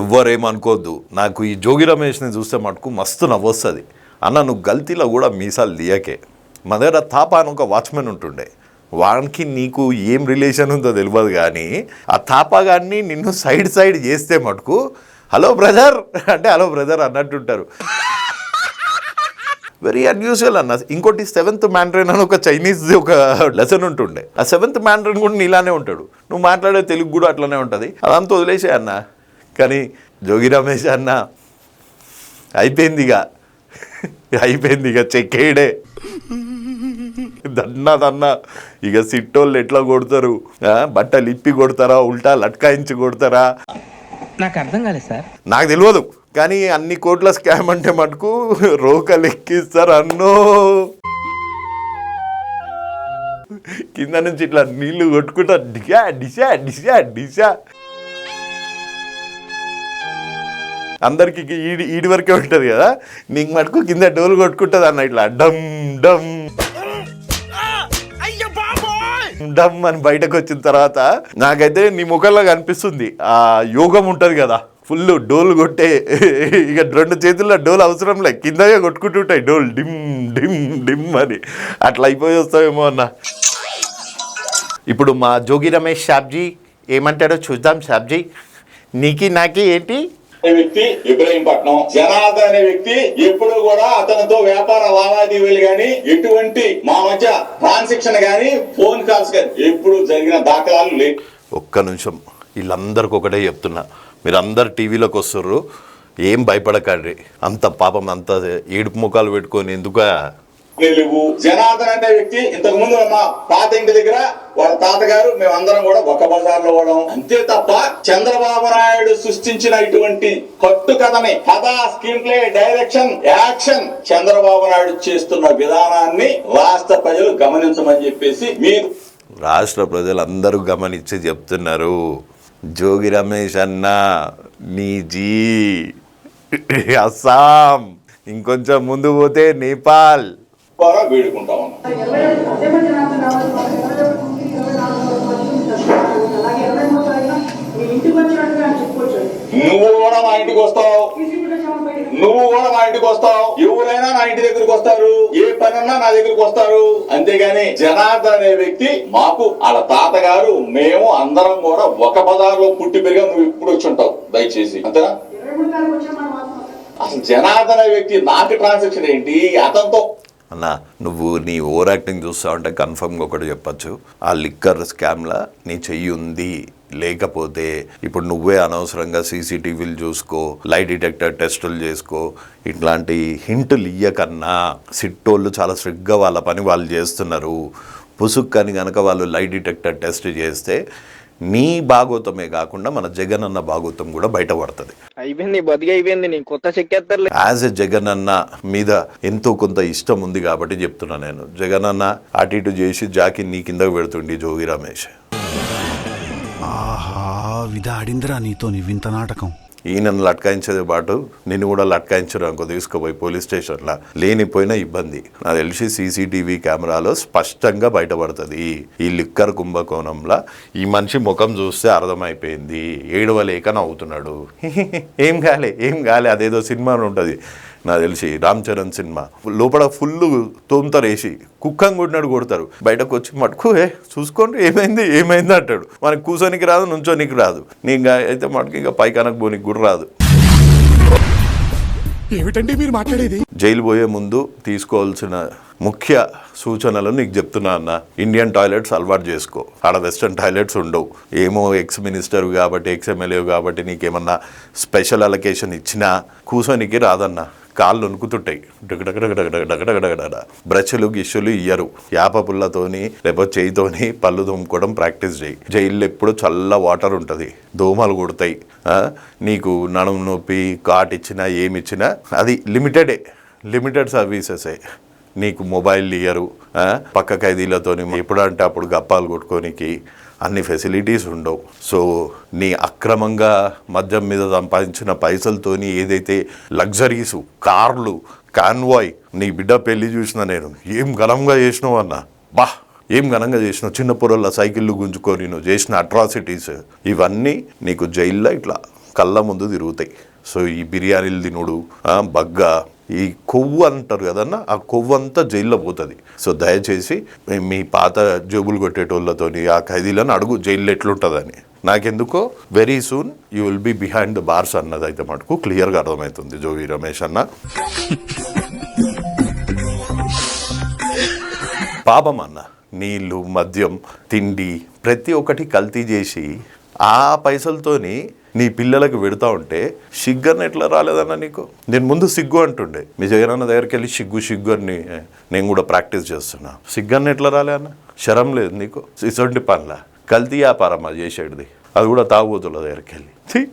ఎవ్వరేమనుకోవద్దు. నాకు ఈ జోగి రమేష్ని చూస్తే మటుకు మస్తు నవ్వొస్తుంది. అన్న నువ్వు గల్తీలో కూడా మీసాలు దియకే. మా దగ్గర తాప అని ఒక వాచ్మెన్ ఉంటుండే. వానికి నీకు ఏం రిలేషన్ ఉందో తెలియదు కానీ ఆ తాపగాన్ని నిన్ను సైడ్ సైడ్ చేస్తే మటుకు హలో బ్రదర్ అంటే హలో బ్రదర్ అన్నట్టుంటారు. వెరీ అన్యూజువల్ అన్న. ఇంకోటి సెవెంత్ మ్యాండ్రైన్ అని ఒక చైనీస్ ఒక లెసన్ ఉంటుండే. ఆ సెవెంత్ మ్యాండ్రైన్ కూడా నీలానే ఉంటాడు. నువ్వు మాట్లాడే తెలుగు కూడా అట్లనే ఉంటుంది. అదంతా వదిలేసే అన్న. కానీ జోగి రమేష్ అన్న అయిపోయింది ఇక అయిపోయింది ఇక చెక్కేయడే. దన్నా దన్నా. ఇక సిట్టోళ్ళు ఎట్లా కొడతారు? బట్టలు ఇప్పి కొడతారా? ఉల్టా లట్కాయించి కొడతారా? నాకు అర్థం కాలేదు సార్. నాకు తెలియదు. కానీ అన్ని కోట్ల స్కామ్ అంటే మటుకు రోకలు ఎక్కిస్తారు అన్నో. కింద నుంచి ఇట్లా నీళ్ళు కొట్టుకుంటా డిషా డిషా డిషా డిషా అందరికి ఈడి ఈడి వరకే ఉంటుంది కదా. నీకు మటుకు కింద డోలు కొట్టుకుంటుంది అన్న ఇట్లా డమ్ డమ్. డమ్ అని బయటకు వచ్చిన తర్వాత నాకైతే నీ ముఖంలో కనిపిస్తుంది. ఆ యోగం ఉంటుంది కదా. ఫుల్ డోలు కొట్టే ఇక రెండు చేతుల్లో డోలు అవసరం లే. కిందగా కొట్టుకుంటుంటాయి డోల్. డిమ్ డిమ్ డిమ్ అని. అట్లా అయిపోయి వస్తావేమో అన్న. ఇప్పుడు మా జోగి రమేష్ షాబ్జీ ఏమంటాడో చూద్దాం షాబ్జీ నీకి నాకి ఏంటి? అనే వ్యక్తి ఇబ్రహీంపట్నం. జనార్దన్ అనే వ్యక్తి ఎప్పుడు కూడా అతనితో వ్యాపార లావాదేవీలు గాని ఎటువంటి మా మధ్య ట్రాన్సాక్షన్ గాని ఫోన్ కాల్స్ గాని ఎప్పుడు జరిగిన దాఖలాలు లేవు. ఒక్క నిమిషం. వీళ్ళందరికీ ఒకటే చెప్తున్నా. మీరు అందరు టీవీలోకి వస్తుర్రు. ఏం భయపడకండి. అంత పాపం అంత ఏడుపు ముఖాలు పెట్టుకొని ఎందుకు నిలువు జనార్దన్ అనే వ్యక్తి ఇంతకు ముందు మా పాత ఇంటి దగ్గర వాళ్ళ తాతగారు మేమందరం కూడా ఒక బజార్లో పోవడం. అంతే తప్ప చంద్రబాబు నాయుడు సృష్టించిన ఇటువంటి కట్టు కథని కథ screenplay direction action Chandrababu Naidu చేస్తున్న విధానాన్ని రాష్ట్ర ప్రజలు గమనించమని చెప్పేసి మీరు రాష్ట్ర ప్రజలందరూ గమనించి చెప్తున్నారు. జోగి రమేష్ అన్న నీజీ అస్సాం ఇంకొంచెం ముందు పోతే నేపాల్. ద్వారా వేడుకుంటా ఉన్నాం. నువ్వు కూడా మా ఇంటికి వస్తావు. నువ్వు కూడా మా ఇంటికి వస్తావు. ఎవరైనా నా ఇంటి దగ్గరికి వస్తారు. ఏ పనన్నా నా దగ్గరికి వస్తారు. అంతేగాని జనార్దన్ అనే వ్యక్తి మాకు వాళ్ళ తాతగారు మేము అందరం కూడా ఒక బజార్లో పుట్టి పెరిగా నువ్వు ఇప్పుడు వచ్చి ఉంటావు. దయచేసి. అంతేనా? అసలు జనార్దన్ అనే వ్యక్తి నాకు ట్రాన్సాక్షన్ ఏంటి? అతనితో అన్న నువ్వు నీ ఓవర్ యాక్టింగ్ చూస్తా ఉంటే కన్ఫర్మ్గా ఒకటి చెప్పచ్చు. ఆ లిక్కర్ స్కామ్లా నీ చెయ్యి ఉంది లేకపోతే ఇప్పుడు నువ్వే అనవసరంగా సీసీటీవీలు చూసుకో లైట్ డిటెక్టర్ టెస్టులు చేసుకో ఇట్లాంటి హింటులు ఇయ్యకన్నా సిట్టోళ్ళు చాలా స్ట్రిక్ట్గా వాళ్ళ పని వాళ్ళు చేస్తున్నారు. పుసుక్కని కనుక వాళ్ళు లైట్ డిటెక్టర్ టెస్ట్ చేస్తే నీ భాగోతమే కాకుండా మన జగన్ అన్న భాగోతం కూడా బయటపడుతుంది. అయిపోయింది బతికి అయిపోయింది నీ కొత్త చెక్కేస్తారు యాజ్ ఎ జగన్ అన్న మీద ఎంతో కొంత ఇష్టం ఉంది కాబట్టి చెప్తున్నా నేను. జగన్ అన్న అటు ఇటు చేసి జాకి నీ కిందకు పెడుతుండి జోగి రమేష్. ఆహా విధాడిందిరా నీతో నీ వింత నాటకం. ఈయనను లట్కాయించేది పాటు నిన్ను కూడా లట్కాయించరు అనుకో తీసుకుపోయి పోలీస్ స్టేషన్లో. లేనిపోయిన ఇబ్బంది. నాకు తెలిసి సీసీటీవీ కెమెరాలో స్పష్టంగా బయటపడుతుంది. ఈ లిక్కర్ కుంభకోణంలో ఈ మనిషి ముఖం చూస్తే అర్థమైపోయింది. ఏడవలేక నవ్వుతున్నాడు. ఏం కాలే ఏం కాలే అదేదో సినిమా ఉంటుంది. నాకు తెలిసి రామ్ చరణ్ సినిమా. లోపల ఫుల్ తోముతారు వేసి కుక్కం కొట్టినట్టు కొడతారు. బయటకు వచ్చి మటుకు ఏ చూసుకోండి ఏమైంది ఏమైంది అంటాడు. మనకి కూర్చోనికి రాదు నుంచోనికి రాదు. నీ ఇంకా అయితే మటుకు ఇంకా పైకనకు పోనీకి కూడా రాదు. ఏమిటండి మీరు మాట్లాడేది? జైలు పోయే ముందు తీసుకోవాల్సిన ముఖ్య సూచనలు నీకు చెప్తున్నా అన్న. ఇండియన్ టాయిలెట్స్ అలవాటు చేసుకో. ఆడ వెస్ట్రన్ టాయిలెట్స్ ఉండవు. ఏమో ఎక్స్ మినిస్టర్ కాబట్టి ఎక్స్ ఎమ్మెల్యే కాబట్టి నీకేమన్నా స్పెషల్ అలొకేషన్ ఇచ్చినా కూసోనికి రాదన్న. కాళ్ళు వణుకుతుంటాయి. డగడగడగడగడగడగడ బ్రష్లు గిష్యులు ఇయ్యరు. యాప పుల్లతోని లేకపోతే చేయితోని పళ్ళు దుమ్ముకోవడం ప్రాక్టీస్ చేయి. జైల్లో ఎప్పుడు చల్ల వాటర్ ఉంటుంది. దోమలు కొడతాయి. నీకు నడుము నొప్పి కాట్ ఇచ్చినా ఏమి ఇచ్చినా అది లిమిటెడే. లిమిటెడ్ సర్వీసెసే. నీకు మొబైల్ ఇయ్యరు పక్క ఖైదీలతో ఎప్పుడంటే అప్పుడు గప్పాలు కొట్టుకోనికి అన్ని ఫెసిలిటీస్ ఉండవు. సో నీ అక్రమంగా మద్యం మీద సంపాదించిన పైసలతోని ఏదైతే లగ్జరీసు కార్లు కాన్వాయ్ నీ బిడ్డ పెళ్ళి చూసిన నేను ఏం ఘనంగా చేసినావు అన్న? బా ఏం ఘనంగా చేసినావు? చిన్న పొరల సైకిళ్ళు గుంజుకొని నువ్వు చేసిన అట్రాసిటీస్ ఇవన్నీ నీకు జైల్లో ఇట్లా కళ్ళ ముందు తిరుగుతాయి. సో ఈ బిర్యానీలు తినుడు బగ్గా బగ్గ ఈ కొవ్వు అంటారు కదన్న ఆ కొవ్వు అంతా జైల్లో పోతుంది. సో దయచేసి మీ- పాత జేబులు కొట్టేటోళ్ళతోని ఆ ఖైదీలను అడుగు జైల్లో ఎట్లుంటుందని. నాకెందుకో very soon you will be behind the bars అన్నది అయితే మటుకు క్లియర్గా అర్థమవుతుంది జోవి రమేష్ అన్న. పాపం అన్న నీళ్ళు మద్యం తిండి ప్రతి ఒక్కటి కల్తీ చేసి ఆ పైసలతోని నీ పిల్లలకు పెడతా ఉంటే సిగ్గర్ని ఎట్లా రాలేదన్న నీకు? నేను ముందు సిగ్గు అంటుండే. మీ జగనన్న దగ్గరికి వెళ్ళి సిగ్గు సిగ్గర్ని నేను కూడా ప్రాక్టీస్ చేస్తున్నా. సిగ్గర్ని ఎట్లా రాలే అన్న? శరం లేదు నీకు? ఇసొంటి పనుల? కల్తీ వ్యాపారం అది చేసేటిది. అది కూడా తాగుబోతుల దగ్గరికి వెళ్ళి.